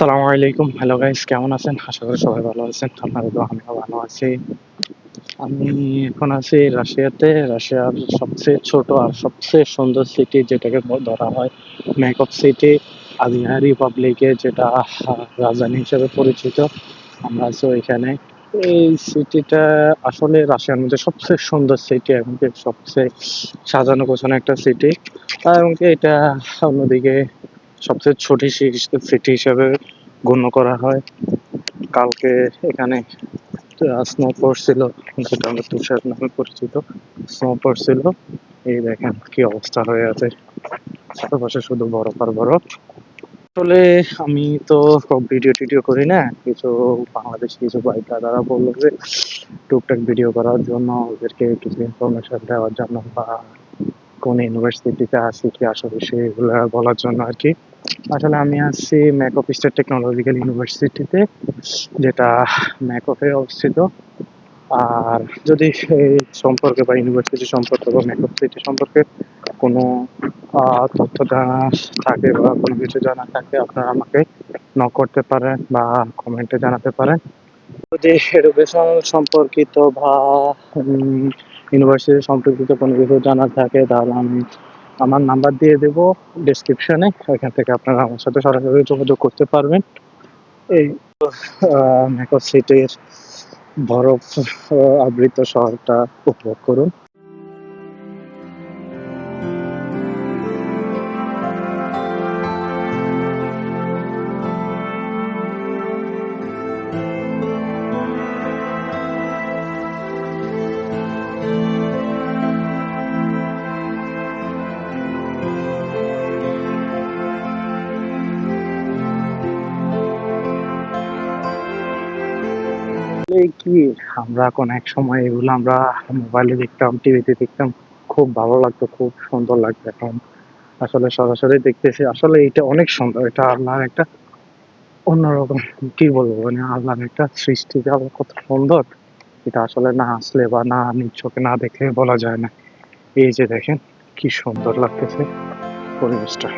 আসসালামু আলাইকুম। Hello guys কেমন আছেন? আশা করি সবাই ভালো আছেন। আপনাদের তো আমিও ভালো আছি। আমি এখন আছি রাশিয়াতে। রাশিয়ার সবচেয়ে ছোট আর সবচেয়ে সুন্দর সিটি যেটাকে ধরা হয় মেকআপ সিটি আদিয়া রিপাবলিকে যেটা রাজধানী হিসেবে পরিচিত। আমরা আছি ওইখানে। এই সিটিটা আসলে রাশিয়ার মধ্যে সবচেয়ে সুন্দর সিটি এবং কি সবচেয়ে সাজানো গোছানো একটা সিটি এবং এটা অন্যদিকে সবচেয়ে ছোট সিটি হিসাবে গণ্য করা হয়। কালকে এখানে স্নো পড়ছিল যেটা আমরা তুষার নামে পরিচিত। স্নো পড়ছিল এই দেখেন কি অবস্থা হয়ে আছে। চারপাশে শুধু বরফ আর বরফ। আসলে আমি তো সব ভিডিও টিডিও করি না, কিছু বাংলাদেশি, কিছু বাইকার দ্বারা বলল যে, টুকটাক ভিডিও করার জন্য ওদেরকে কিছু ইনফরমেশন দেওয়ার জন্য বা কোন ইউনিভার্সিটিতে আসি কি আসলে সেগুলো বলার জন্য আর কি আসলে আমি আসছি ম্যাকঅফ স্টেট টেকনোলজিক্যাল ইউনিভার্সিটিতে যেটা ম্যাকঅফে অবস্থিত। আর যদি এই সম্পর্কে বা ইউনিভার্সিটি সম্পর্কে বা ম্যাকঅফ সিটি সম্পর্কে কোনো তথ্য জানা থাকে বা কোনো কিছু জানা থাকে, আপনারা আমাকে ন করতে পারেন বা কমেন্টে জানাতে পারেন। যদি এডুকেশন সম্পর্কিত বা ইউনিভার্সিটি সম্পর্কিত কোনো কিছু জানার থাকে, তাহলে আমি আমার নাম্বার দিয়ে দেব ডেসক্রিপশনে ওইখান থেকে আপনারা আমার সাথে সরাসরি যোগাযোগ করতে পারবেন। এই মেকো সিটির বরফ আবৃত শহরটা উপভোগ করুন। আসলে কি, আমরা কোন এক সময় এগুলো আমরা মোবাইলে দেখতাম টিভিতে দেখতাম। খুব ভালো লাগতো, খুব সুন্দর লাগতো এখন। আসলে সরাসরি দেখতেছি, আসলে এটা অনেক সুন্দর, এটা আল্লাহর একটা অন্যরকম, কি বলব মানে আল্লাহর একটা সৃষ্টি, যে আল্লাহ কত সুন্দর। এটা আসলে না আসলে বা না নিজ চোখে না দেখলে বলা যায় না। এই যে দেখেন, কি সুন্দর লাগতেছে পরিবেশটা।